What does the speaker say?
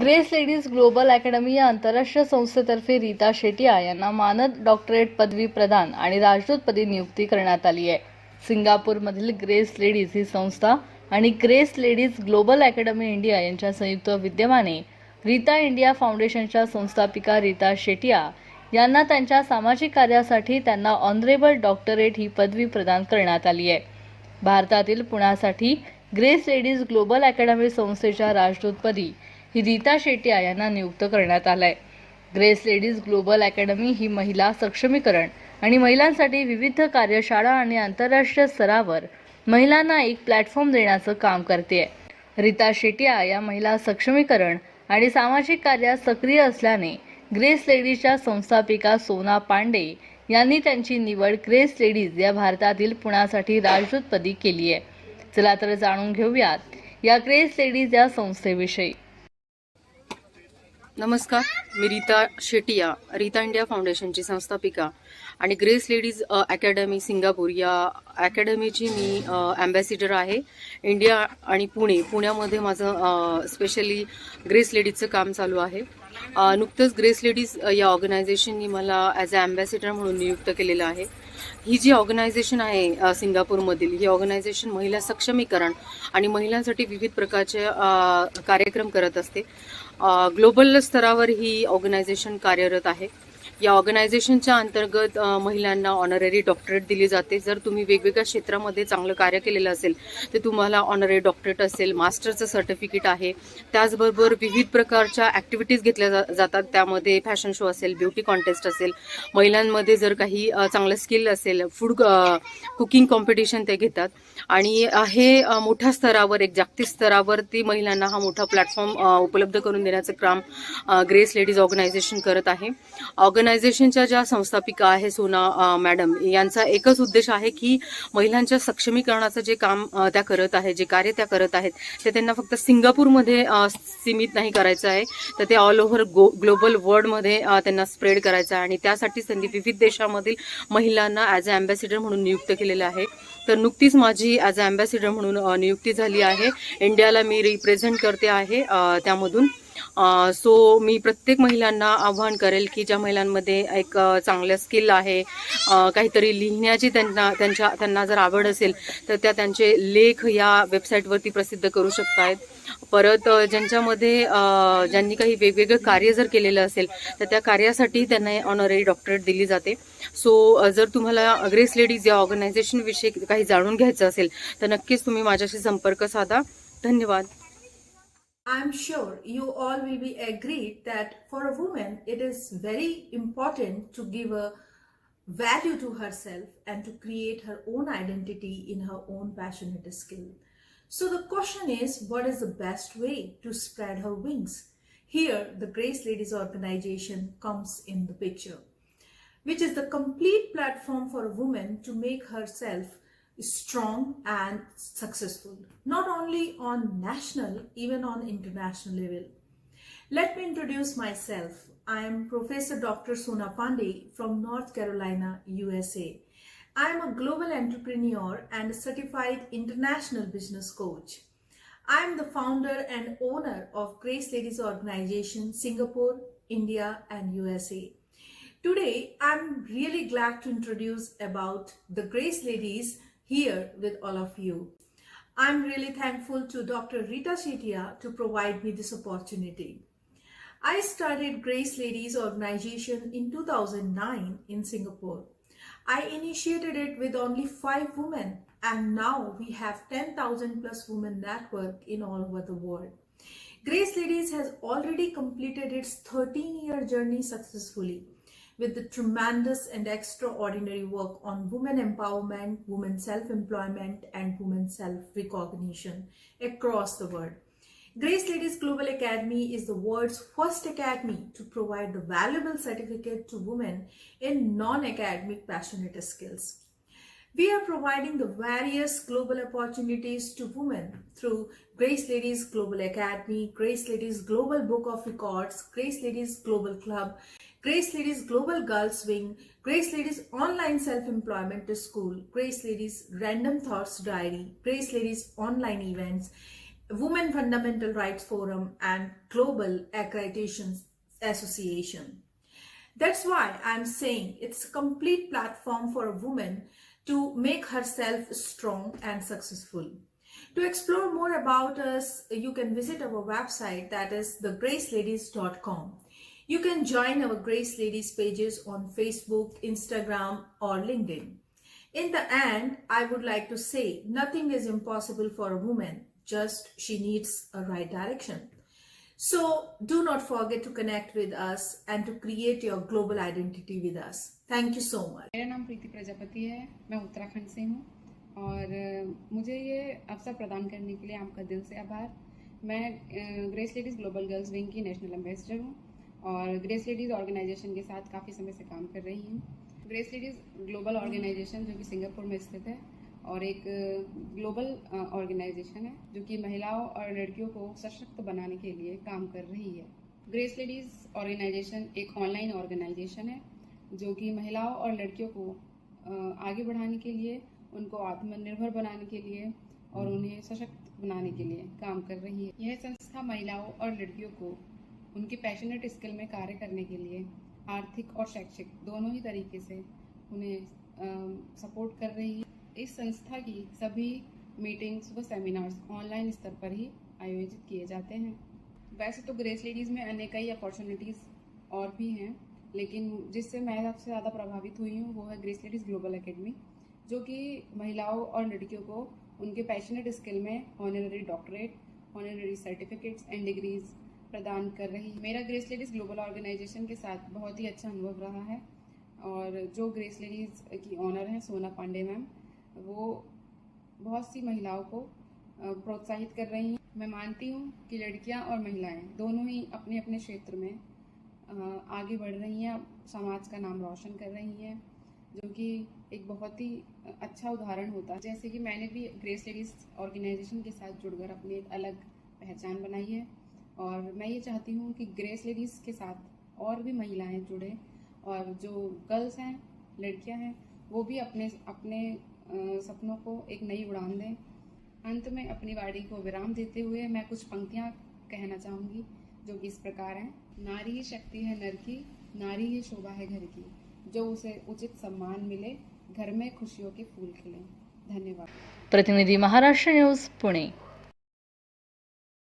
Grace ladies global academy या आंतरराष्ट्रीय संस्थेतर्फे रीता शेटिया यांना मानद डॉक्टरेट पदवी प्रदान आणि राजदूतपदी नियुक्ती करण्यात आली आहे. सिंगापूरमधील ग्रेस लेडीज ही संस्था आणि Grace Ladies Global Academy India यांच्या संयुक्त विद्यमाने रीता इंडिया फाउंडेशनच्या संस्थापिका रीता शेटिया यांना त्यांच्या सामाजिक कार्यासाठी त्यांना ऑनरेबल डॉक्टरेट ही पदवी प्रदान करण्यात आली आहे. भारतातील पुण्यासाठी ग्रेस लेडीज ग्लोबल अकॅडमी संस्थेच्या राजदूतपदी रीता शेट्या यांना नियुक्त करण्यात आलंय. ग्रेस लेडीज ग्लोबल अकॅडमी ही महिला सक्षमीकरण आणि महिलांसाठी विविध कार्यशाळा आणि आंतरराष्ट्रीय स्तरावर महिलांना एक प्लॅटफॉर्म देण्याचं काम करते रीता शेटिया या महिला सक्षमीकरण आणि सामाजिक कार्यात सक्रिय असल्याने ग्रेस लेडीजच्या संस्थापिका सोना पांडे यांनी त्यांची निवड ग्रेस लेडीज या भारतातील पुण्यासाठी राजदूतपदी केली आहे चला तर जाणून घेऊयात या ग्रेस लेडीज या संस्थेविषयी. नमस्कार. मी रीता शेटिया रीता इंडिया फाउंडेशनची संस्थापिका. आणि ग्रेस लेडीज अकॅडमी सिंगापूर या अकॅडमीची मी अँबॅसिडर आहे. इंडिया आणि पुणे पुण्यामध्ये माझं स्पेशली ग्रेस लेडीजचं काम चालू आहे. नुकतंच ग्रेस लेडीज या ऑर्गनायझेशननी मला ॲज अ अँबॅसिडर म्हणून नियुक्त केलेलं आहे. ही जी ऑर्गनायझेशन आहे सिंगापूरमधील ही ऑर्गनायझेशन महिला सक्षमीकरण आणि महिलांसाठी विविध प्रकारचे कार्यक्रम करत असते. ग्लोबल स्तरावर ही ऑर्गनायझेशन कार्यरत आहे. या ऑर्गनायझेशनच्या अंतर्गत महिलांना ऑनररी डॉक्टरेट दिली जाते. जर तुम्ही वेगवेगळ्या क्षेत्रामध्ये चांगलं कार्य केलेलं असेल तर तुम्हाला ऑनररी डॉक्टरेट असेल मास्टरचं सर्टिफिकेट आहे. त्याचबरोबर विविध प्रकारच्या ॲक्टिव्हिटीज घेतल्या जा- जातात. त्यामध्ये फॅशन शो असेल ब्युटी कॉन्टेस्ट असेल. महिलांमध्ये जर काही चांगलं स्किल असेल फूड कुकिंग कॉम्पिटिशन ते घेतात. आणि हे मोठ्या स्तरावर एक जागतिक स्तरावरती महिलांना हा मोठा प्लॅटफॉर्म उपलब्ध करून देण्याचं काम ग्रेस लेडीज ऑर्गनायझेशन करत आहे. ऑर्गनायझेशनच्या ज्या संस्थापिका आहे सोना मॅडम यांचा एकच उद्देश आहे की महिलांच्या सक्षमीकरणाचं जे काम त्या करत आहे जे कार्य त्या करत आहेत ते त्यांना फक्त सिंगापूरमध्ये सीमित नाही करायचं आहे तर ते ऑल ओव्हर ग्लोबल वर्ल्डमध्ये त्यांना स्प्रेड करायचं आहे. आणि त्यासाठीच त्यांनी विविध देशामधील महिलांना ॲज अ अँबॅसिडर म्हणून नियुक्त केलेलं आहे. तर नुकतीच माझी ॲज अ अँबॅसिडर म्हणून नियुक्ती झाली आहे. इंडियाला मी रिप्रेझेंट करते आहे त्यामधून. सो मी प्रत्येक महिलांना आव्हान करेल की ज्या महिलांमध्ये एक चांगलं स्किल आहे काहीतरी लिहिण्याची त्यांना त्यांच्या त्यांना जर आवड असेल तर त्या त्यांचे लेख या वेबसाईटवरती प्रसिद्ध करू शकतायत. परत ज्यांच्यामध्ये ज्यांनी काही वेगवेगळं कार्य जर केलेलं असेल तर त्या कार्यासाठी त्यांना ऑनररी डॉक्टरेट दिली जाते. सो जर तुम्हाला ग्रेस लेडीज या ऑर्गनायझेशनविषयी काही जाणून घ्यायचं असेल तर नक्कीच तुम्ही माझ्याशी संपर्क साधा. धन्यवाद. I'm sure you all will be agreed that for a woman it is very important to give a value to herself and to create her own identity in her own passionate skill. So the question is what is the best way to spread her wings? Here the Grace Ladies organization comes in the picture, which is the complete platform for a woman to make herself strong and successful, not only on national, even on international level. Let me introduce myself. I am Professor Dr. Sona Pandey from North Carolina, USA. I am a global entrepreneur and a certified international business coach. I am the founder and owner of Grace Ladies Organization, Singapore, India, and USA. Today, I'm really glad to introduce about the Grace Ladies here with all of you. I'm really thankful to Dr. Rita Shetia to provide me this opportunity. I started Grace Ladies organization in 2009 in Singapore. I initiated it with only 5 women and now we have 10,000 plus women network in all over the world. Grace Ladies has already completed its 13 year journey successfully with the tremendous and extraordinary work on women empowerment, women self employment, and women self recognition across the world. Grace Ladies Global Academy is the world's first academy to provide the valuable certificate to women in non academic passionate skills. We are providing the various global opportunities to women through Grace Ladies Global Academy, Grace Ladies Global Book of Records, Grace Ladies Global Club, Grace Ladies Global Girls Wing, Grace Ladies Online Self Employment to School, Grace Ladies Random Thoughts Diary, Grace Ladies Online Events, Women Fundamental Rights Forum, and Global Accreditation Association. That's why I'm saying it's a complete platform for a woman to make herself strong and successful. To explore more about us, you can visit our website that is thegraceladies.com. You can join our Grace Ladies pages on Facebook, Instagram, or LinkedIn. In the end, I would like to say nothing is impossible for a woman, just she needs a right direction. So, do not forget to connect with us and to create your global identity with us. Thank you so much. मेरा नाम प्रीति प्रजापति है। मैं उत्तराखंड से हूँ। और मुझे ये अवसर प्रदान करने के लिए आपका दिल से आभार। मैं Grace Ladies Global Girls Wing की नेशनल एम्बेसडर हूँ। और ग्रेस लेडीज़ ऑर्गेनाइजेशन के साथ काफ़ी समय से काम कर रही हूँ। ग्रेस लेडीज़ ग्लोबल ऑर्गेनाइजेशन जो कि सिंगापुर में स्थित है और एक ग्लोबल ऑर्गेनाइजेशन है, जो कि महिलाओं और लड़कियों को सशक्त बनाने के लिए काम कर रही है। ग्रेस लेडीज़ ऑर्गेनाइजेशन एक ऑनलाइन ऑर्गेनाइजेशन है, जो कि महिलाओं और लड़कियों को आगे बढ़ाने के लिए, उनको आत्मनिर्भर बनाने के लिए और उन्हें सशक्त बनाने के लिए काम कर रही है। यह संस्था महिलाओं और लड़कियों को उनके पैशनेट स्किल में कार्य करने के लिए आर्थिक और शैक्षिक दोनों ही तरीके से उन्हें सपोर्ट कर रही है। इस संस्था की सभी मीटिंग्स व सेमिनार्स ऑनलाइन स्तर पर ही आयोजित किए जाते हैं। वैसे तो ग्रेस लेडीज़ में अन्य कई अपॉर्चुनिटीज़ और भी हैं, लेकिन जिससे मैं सबसे ज़्यादा प्रभावित हुई हूँ वो है ग्रेस लेडीज़ ग्लोबल अकेडमी जो कि महिलाओं और लड़कियों को उनके पैशनेट स्किल में honorary doctorate honorary certificates and degrees प्रदान कर रही है। मेरा ग्रेस लेडीज़ ग्लोबल ऑर्गेनाइजेशन के साथ बहुत ही अच्छा अनुभव रहा है, और जो ग्रेस लेडीज़ की ऑनर हैं, सोना पांडे मैम वो बहुत सी महिलाओं को प्रोत्साहित कर रही हैं। मैं मानती हूँ कि लड़कियाँ और महिलाएँ दोनों ही अपने अपने क्षेत्र में आगे बढ़ रही हैं, समाज का नाम रोशन कर रही हैं, जो कि एक बहुत ही अच्छा उदाहरण होता है। जैसे कि मैंने भी ग्रेस लेडीज़ ऑर्गेनाइजेशन के साथ जुड़कर अपनी एक अलग पहचान बनाई है और मैं ये चाहती हूँ कि ग्रेस लेडीज़ के साथ और भी महिलाएँ जुड़े और जो गर्ल्स हैं, लड़कियाँ हैं, वो भी अपने अपने सपनों को एक नई उड़ान दें। अंत में अपनी वाणी को विराम देते हुए मैं कुछ पंक्तियाँ कहना चाहूँगी, जो कि इस प्रकार हैं। नारी ही शक्ति है नर की, नारी ही शोभा है घर की। जो उसे उचित सम्मान मिले, घर में खुशियों के फूल खिले। धन्यवाद। प्रतिनिधि महाराष्ट्र न्यूज़, पुणे।